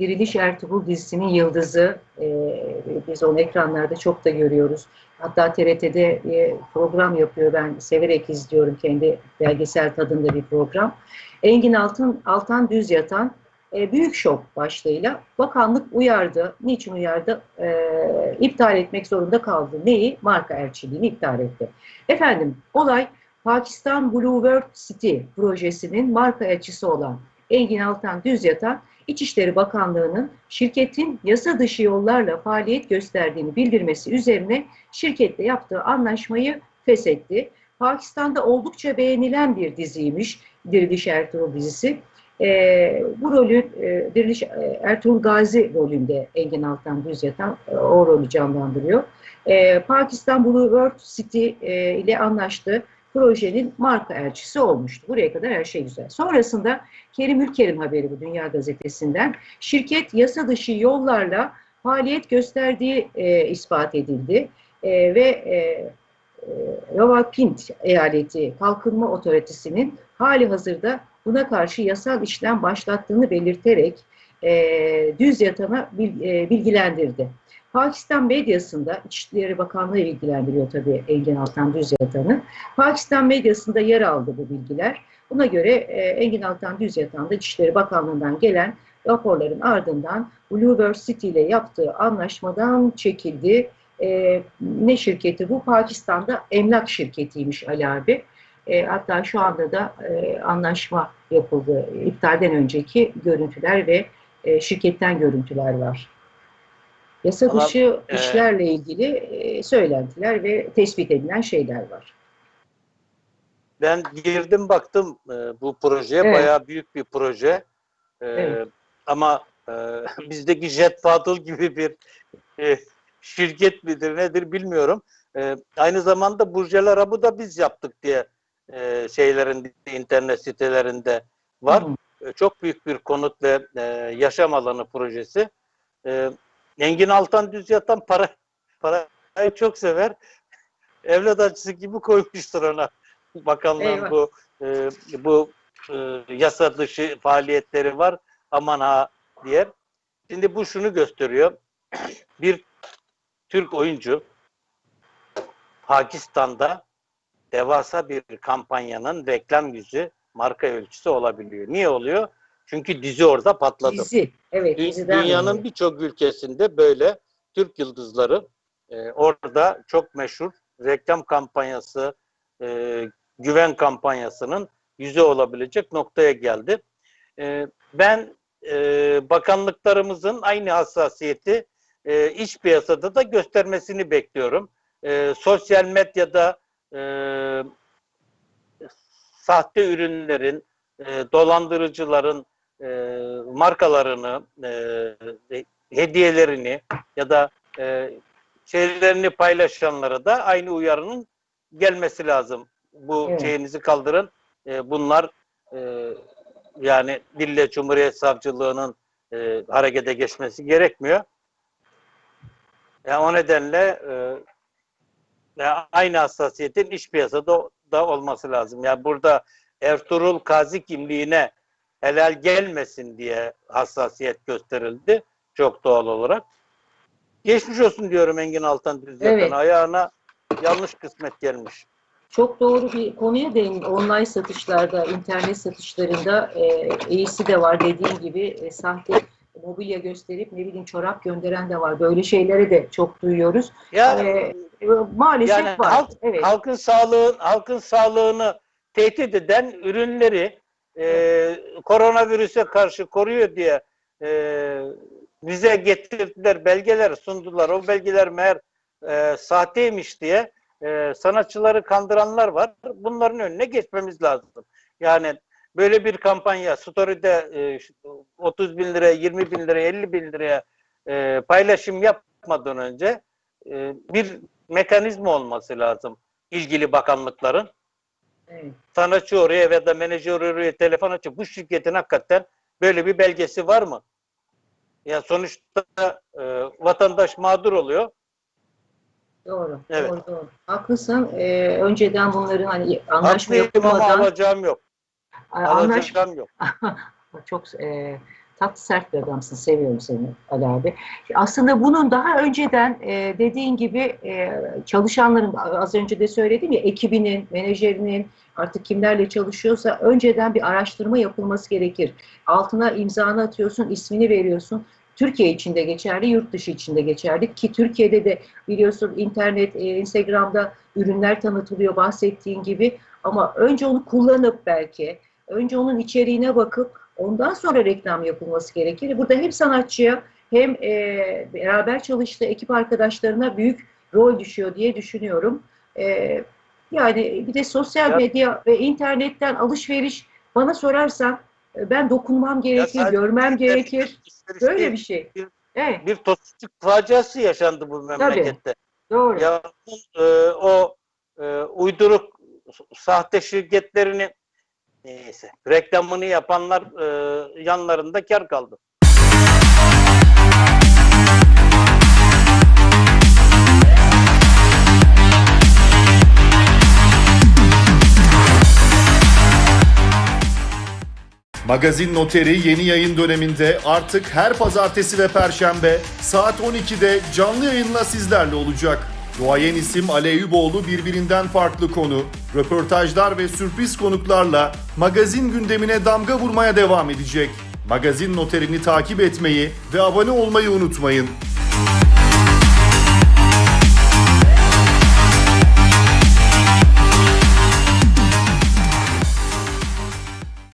Diriliş Ertuğrul dizisinin yıldızı. E, biz onu ekranlarda çok da görüyoruz. Hatta TRT'de bir program yapıyor. Ben severek izliyorum. Kendi belgesel tadında bir program. Engin Altın, Altan Düz Yatan e, büyük şok başlığıyla bakanlık uyardı. Niçin uyardı? E, iptal etmek zorunda kaldı. Neyi? Marka elçiliğini iptal etti. Efendim olay Pakistan Blue World City projesinin marka elçisi olan Engin Altan Düz Yatan İçişleri Bakanlığı'nın şirketin yasa dışı yollarla faaliyet gösterdiğini bildirmesi üzerine şirketle yaptığı anlaşmayı feshetti. Pakistan'da oldukça beğenilen bir diziymiş Diriliş Ertuğrul dizisi. E, bu rolü e, Diriliş e, Ertuğrul Gazi rolünde Engin Altan Düz Yatan e, o rolü canlandırıyor. E, Pakistan Blue World City e, ile anlaştı projenin marka elçisi olmuştu. Buraya kadar her şey güzel. Sonrasında Kerim Ülker'in haberi bu Dünya Gazetesi'nden. Şirket yasa dışı yollarla faaliyet gösterdiği e, ispat edildi. E, ve e, e, Rawalpindi eyaleti kalkınma otoritesinin hali hazırda buna karşı yasal işlem başlattığını belirterek e, düz yatana e, bilgilendirdi. Pakistan medyasında, İçişleri Bakanlığı ilgilendiriyor tabii Engin Altan Düz Yatan'ı. Pakistan medyasında yer aldı bu bilgiler. Buna göre e, Engin Altan Düz Yatan da İçişleri Bakanlığı'ndan gelen raporların ardından Bluebird City ile yaptığı anlaşmadan çekildi. E, ne şirketi bu? Pakistan'da emlak şirketiymiş Ali abi. E, hatta şu anda da e, anlaşma yapıldı. İptalden önceki görüntüler ve e, şirketten görüntüler var. Yasa Ama, dışı e, işlerle ilgili e, söylentiler ve tespit edilen şeyler var. Ben girdim baktım e, bu projeye Evet. bayağı büyük bir proje. E, Evet. Ama e, bizdeki Jet Fadıl gibi bir e, şirket midir nedir bilmiyorum. E, aynı zamanda Burjel Arab'ı da biz yaptık diye e, şeylerin internet sitelerinde var. Hı. E, çok büyük bir konut ve e, yaşam alanı projesi. E, Engin Altan Düz Yatan para parayı çok sever. Evlat acısı gibi koymuştur ona. Bakanlığın Eyvah. bu e, bu e, yasa dışı faaliyetleri var. Aman ha diye. Şimdi bu şunu gösteriyor. Bir Türk oyuncu Pakistan'da devasa bir kampanyanın reklam yüzü, marka ölçüsü olabiliyor. Niye oluyor? Çünkü dizi orada patladı. Dizi. Evet, diziden Dünyanın birçok ülkesinde böyle Türk yıldızları e, orada çok meşhur reklam kampanyası, e, güven kampanyasının yüzü olabilecek noktaya geldi. E, ben e, bakanlıklarımızın aynı hassasiyeti e, iç piyasada da göstermesini bekliyorum. E, sosyal medyada e, sahte ürünlerin, e, dolandırıcıların e, markalarını, e, hediyelerini ya da e, şeylerini paylaşanlara da aynı uyarının gelmesi lazım. Bu Evet. şeyinizi kaldırın. E, bunlar e, yani Dille Cumhuriyet Savcılığı'nın e, harekete geçmesi gerekmiyor. Yani o nedenle e, ya aynı hassasiyetin iş piyasada da olması lazım. Yani burada Ertuğrul Kazi kimliğine helal gelmesin diye hassasiyet gösterildi çok doğal olarak. Geçmiş olsun diyorum Engin Altan Düz Evet. Ayağına yanlış kısmet gelmiş. Çok doğru bir konuya değin. Online satışlarda, internet satışlarında e, iyisi de var dediğin gibi e, sahte mobilya gösterip ne bileyim çorap gönderen de var. Böyle şeyleri de çok duyuyoruz. Ya E, e, maalesef yani var. halk, evet. halkın sağlığı halkın sağlığını tehdit eden ürünleri e, koronavirüse karşı koruyor diye e, bize getirdiler belgeler sundular. O belgeler meğer e, sahteymiş diye e, sanatçıları kandıranlar var. Bunların önüne geçmemiz lazım. Yani böyle bir kampanya story'de e, 30 bin liraya, 20 bin liraya, 50 bin liraya e, paylaşım yapmadan önce e, bir mekanizma olması lazım ilgili bakanlıkların. Sanatçı oraya ve da menajer oraya telefon açıp bu şirketin hakikaten böyle bir belgesi var mı? Ya sonuçta e, vatandaş mağdur oluyor. Doğru, Evet. doğru, doğru. Haklısın. E, önceden bunların hani anlaşma Haklıyım ama yapılmadan alacağım yok. anlaşma Alacağım yok. çok e, tatlı sert bir adamsın. Seviyorum seni Ali abi. Aslında bunun daha önceden e, dediğin gibi e, çalışanların az önce de söyledim ya ekibinin, menajerinin artık kimlerle çalışıyorsa önceden bir araştırma yapılması gerekir. Altına imzanı atıyorsun, ismini veriyorsun. Türkiye içinde geçerli, yurt dışı içinde geçerli ki Türkiye'de de biliyorsun internet, e, Instagram'da ürünler tanıtılıyor bahsettiğin gibi ama önce onu kullanıp belki, önce onun içeriğine bakıp ondan sonra reklam yapılması gerekir. Burada hem sanatçıya hem e, beraber çalıştığı ekip arkadaşlarına büyük rol düşüyor diye düşünüyorum. E, yani bir de sosyal Ya- medya ve internetten alışveriş bana sorarsan e, ben dokunmam gerekir, görmem gerekir. Böyle bir şey. Bir- Evet, bir toksik faciası yaşandı bu memlekette. doğru. Ya e, o e, uyduruk sahte şirketlerini neyse reklamını yapanlar e, yanlarında kar kaldı. Magazin Noteri yeni yayın döneminde artık her pazartesi ve perşembe saat 12'de canlı yayınla sizlerle olacak. Duayen isim Ali Eyüboğlu birbirinden farklı konu, röportajlar ve sürpriz konuklarla magazin gündemine damga vurmaya devam edecek. Magazin Noterini takip etmeyi ve abone olmayı unutmayın.